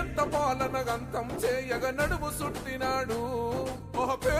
ఎంత పాలన గంతం చేయగ నడుము సుట్టినాడు. ఓ